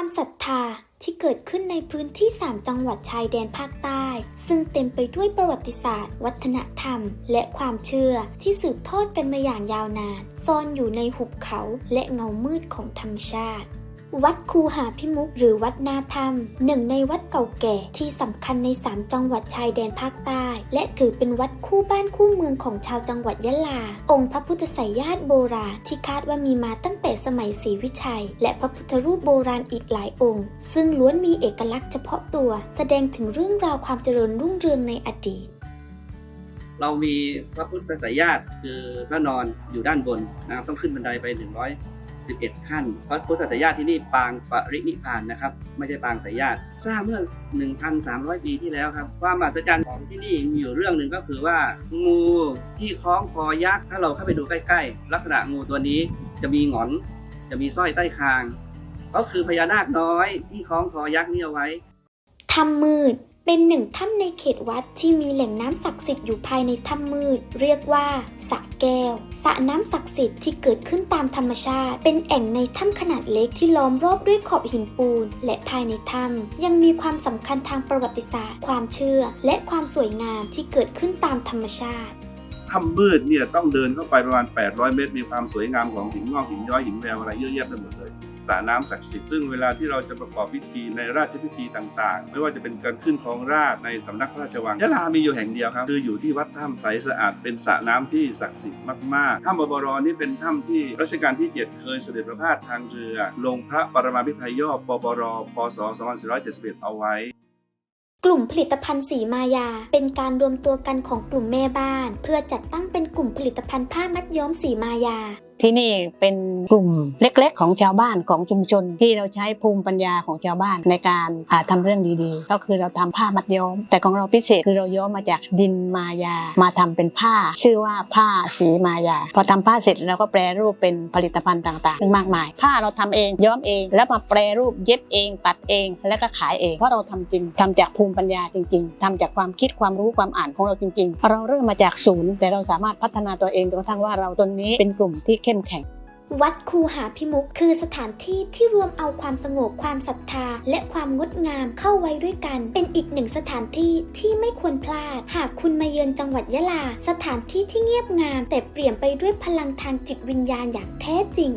ความศรัทธาที่เกิดขึ้นในพื้นที่ 3 จังหวัดชายแดนภาคใต้ ซึ่งเต็มไปด้วยประวัติศาสตร์ วัฒนธรรม และความเชื่อที่สืบทอดกันมาอย่างยาวนาน ซ่อนอยู่ในหุบเขาและเงามืดของธรรมชาติ วัดคูหาพิมุกหรือวัดนาธรรม หนึ่งในวัดเก่าแก่ที่สำคัญใน 3 จังหวัดชายแดนภาคใต้ และถือเป็นวัดคู่บ้านคู่เมืองของชาวจังหวัดยะลา องค์พระพุทธไสยญาติโบราณที่คาดว่ามีมาตั้งแต่สมัยศรีวิชัย และพระพุทธรูปโบราณอีกหลายองค์ ซึ่งล้วนมีเอกลักษณ์เฉพาะตัว แสดงถึงเรื่องราวความเจริญรุ่งเรืองในอดีตเรามีพระพุทธไสยญาติคือพระนอนอยู่ด้านบนนะต้องขึ้นบันไดไป 11 ขั้น พระพุทธไสยญาติที่นี่ปางปรินิพานนะครับ ไม่ใช่ปางไสยญาติสร้างเมื่อ 1,300 ปีที่แล้วครับ ความมหัศจรรย์ของที่นี่มีอยู่เรื่องหนึ่งก็คือว่า งูที่คล้องคอยักษ์ถ้าเราเข้าไปดูใกล้ๆ ลักษณะงูตัวนี้จะมีหงอน จะมีสร้อยใต้คาง ก็คือพญานาคน้อยที่คล้องคอยักษ์นี่เอาไว้ถ้ำมืด เป็นหนึ่งถ้ำในเขตวัดที่มีแหล่งน้ำศักดิ์สิทธิ์อยู่ภายในถ้ำมืด เรียกว่าสระแก้วสระน้ำศักดิ์สิทธิ์ที่เกิดขึ้นตามธรรมชาติ เป็นแอ่งในถ้ำขนาดเล็กที่ล้อมรอบด้วยขอบหินปูน และภายในถ้ำยังมีความสำคัญทางประวัติศาสตร์ ความเชื่อ และความสวยงามที่เกิดขึ้นตามธรรมชาติถ้ำมืดเนี่ยต้องเดินเข้าไปประมาณ 800 เมตร มีความสวยงามของหินงอกหินย้อยหินแววอะไรเยอะแยะไปหมดเลย สระน้ำศักดิ์สิทธิ์ซึ่งเวลาที่เราจะประกอบพิธีในราชพิธีต่างๆ ไม่ว่าจะเป็นการขึ้นครองราชในสำนักพระราชวังยะลามีอยู่แห่งเดียวครับ คืออยู่ที่วัดถ้ำใสสะอาดเป็นสระน้ำที่ศักดิ์สิทธิ์มากๆถ้ำบวรนี่เป็นถ้ำที่รัชกาลที่ 7 เคยเสด็จประพาสทางเรือ ลงพระปรมาภิไธยย่อปปรพศ2471เอาไว้กลุ่มผลิตภัณฑ์สีมายา เป็นการรวมตัวกันของกลุ่มแม่บ้าน เพื่อจัดตั้งเป็นกลุ่มผลิตภัณฑ์ผ้ามัดย้อมสีมายา ที่นี่เป็นกลุ่มเล็ก ๆ ของชาวบ้านของชุมชน ที่เราใช้ภูมิปัญญาของชาวบ้านในการาทำเรื่องดีๆ ก็คือเราทำผ้ามัดย้อม แต่ของเราพิเศษคือเราย้อมมาจากดินมายา มาทำเป็นผ้า ชื่อว่าผ้าสีมายา พอทำผ้าเสร็จเราก็แปรรูปเป็นผลิตภัณฑ์ต่างๆมากมาย ผ้าเราทำเองย้อมเอง แล้วมาแปรรูปเย็บเอง ตัดเอง แล้วก็ขายเองเพราะเราทำจริงทำจากภูมิปัญญาจริง ๆทำจากความคิดความรู้ความอ่านของเราจริง ๆ เราเริ่มมาจากศูนย์แต่เราสามารถพัฒนาตัวเองจนกระทั่งว่าเราตนนี้เป็นกลุ่มที่เข้มแข็ง วัดคูหาพิมุกคือสถานที่ที่รวมเอาความสงบความศรัทธา และความงดงามเข้าไว้ด้วยกัน เป็นอีกหนึ่งสถานที่ที่ไม่ควรพลาด หากคุณมาเยือนจังหวัดยะลา สถานที่ที่เงียบงาม แต่เปลี่ยนไปด้วยพลังทางจิตวิญญาณอย่างแท้จริง